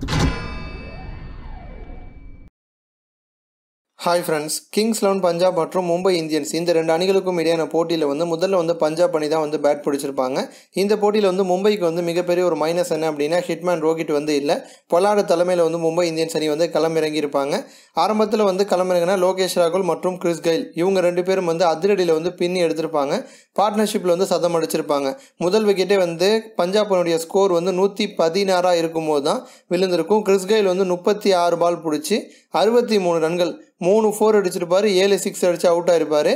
you hi friends Kings Eleven Punjab மற்றும் Mumbai Indians இந்த ரெண்டு அணிகளுக்கும் இடையான போட்டியில் வந்து முதல்ல வந்து பஞ்சாப் அணி தான் வந்து பேட் பிடிச்சிருப்பாங்க. இந்த போட்டியில் வந்து மும்பைக்கு வந்து மிகப்பெரிய ஒரு மைனஸ் என்ன அப்படின்னா ஹிட்மேன் ரோஹித் வந்து இல்லை. பொலாடு தலைமையில் வந்து மும்பை இந்தியன்ஸ் அணி வந்து களமிறங்கியிருப்பாங்க. ஆரம்பத்தில் வந்து களமிறங்கினா லோகேஷ் ராகுல் மற்றும் கிறிஸ் கைல் இவங்க ரெண்டு பேரும் வந்து அதிரடியில் வந்து பின்னி எடுத்திருப்பாங்க. பார்ட்னர்ஷிப்பில் வந்து சதம் அடிச்சிருப்பாங்க. முதல் விக்கெட்டே வந்து பஞ்சாபினுடைய ஸ்கோர் வந்து நூற்றி பதினாறாக இருக்கும்போது தான் விழுந்திருக்கும். கிறிஸ் கைல் வந்து முப்பத்தி ஆறு பால் பிடிச்சி அறுபத்தி மூணு ரன்கள் மூணு ஃபோர் அடிச்சிருப்பாரு ஏழு சிக்ஸ் அடித்து அவுட் இருப்பார்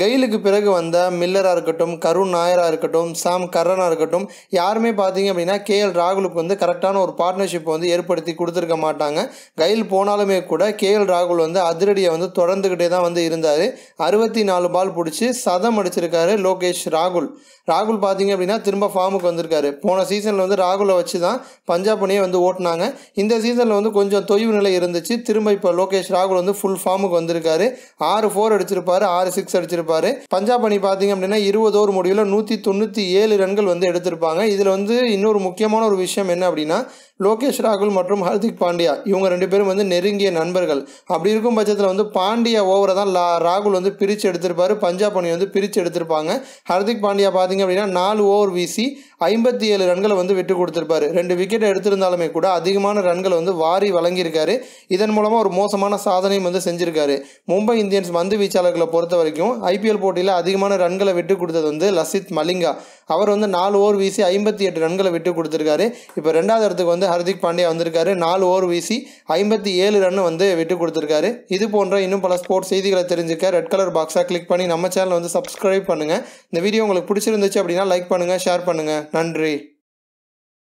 கெயிலுக்கு பிறகு வந்த மில்லராக இருக்கட்டும் கருண் நாயராக இருக்கட்டும் சாம் கரனாக இருக்கட்டும் யாருமே பார்த்தீங்க அப்படின்னா கேஎல் ராகுலுக்கு வந்து கரெக்டான ஒரு பார்ட்னர்ஷிப் வந்து ஏற்படுத்தி கொடுத்துருக்க மாட்டாங்க. கெயில் போனாலுமே கூட கேஎல் ராகுல் வந்து அதிரடியை வந்து தொடர்ந்துக்கிட்டே தான் வந்து இருந்தார். அறுபத்தி நாலு பால் பிடிச்சி சதம் அடிச்சிருக்காரு லோகேஷ் ராகுல். ராகுல் பார்த்தீங்க அப்படின்னா திரும்ப ஃபார்முக்கு வந்திருக்காரு. போன சீசனில் வந்து ராகுலை வச்சு தான் பஞ்சாப் அணியை வந்து ஓட்டினாங்க. இந்த சீசனில் வந்து கொஞ்சம் தொய்வு நிலை இருந்துச்சு. திரும்ப இப்போ லோகேஷ் ராகுல் வந்து ஃபுல் ஃபார்முக்கு வந்திருக்காரு. ஆறு ஃபோர் அடிச்சிருப்பாரு ஆறு சிக்ஸ் அடிச்சிருப்பாரு. பஞ்சாப் அணி பார்த்தீங்க அப்படின்னா இருபது ஓவர் முடிவில் நூற்றி தொண்ணூற்றி ஏழு ரன்கள் வந்து எடுத்திருப்பாங்க. இதில் வந்து இன்னொரு முக்கியமான ஒரு விஷயம் என்ன அப்படின்னா லோகேஷ் ராகுல் மற்றும் ஹர்திக் பாண்டியா இவங்க ரெண்டு பேரும் வந்து நெருங்கிய நண்பர்கள். அப்படி இருக்கும் பட்சத்தில் வந்து பாண்டியா ஓவரை தான் லா ராகுல் வந்து பிரித்து எடுத்திருப்பார் பஞ்சாப் அணி வந்து பிரித்து எடுத்திருப்பாங்க. ஹர்திக் பாண்டியா பார்த்தீங்க அப்படின்னா நாலு ஓவர் வீசி ஐம்பத்தி ஏழு ரன்களை வந்து விட்டு கொடுத்துருப்பாரு. ரெண்டு விக்கெட் எடுத்திருந்தாலுமே கூட அதிகமான ரன்களை வந்து வாரி வழங்கியிருக்காரு. இதன் மூலமாக ஒரு மோசமான சாதனையும் வந்து செஞ்சிருக்காரு. மும்பை இந்தியன்ஸ் மந்து வீச்சாளர்களை பொறுத்த வரைக்கும் ஐபிஎல் போட்டியில் அதிகமான ரன்களை விட்டு கொடுத்தது வந்து லசித் மலிங்கா. அவர் வந்து நாலு ஓவர் வீசி ஐம்பத்தி எட்டு ரன்களை விட்டு கொடுத்துருக்காரு. இப்போ ரெண்டாவது இடத்துக்கு வந்து ஹர்திக் பாண்டியா வந்திருக்காரு. நாலு ஓவர் வீசி ஐம்பத்தி ஏழு ரன் வந்து விட்டு கொடுத்துருக்காரு. இது போன்ற இன்னும் பல ஸ்போர்ட்ஸ் செய்திகளை தெரிஞ்சுக்க ரெட் கலர் பாக்ஸாக கிளிக் பண்ணி நம்ம சேனலை வந்து சப்ஸ்கிரைப் பண்ணுங்கள் இந்த வீடியோ உங்களுக்கு பிடிச்சிருந்துச்சு அப்படின்னா லைக் பண்ணுங்கள் ஷேர் பண்ணுங்கள் நன்றி.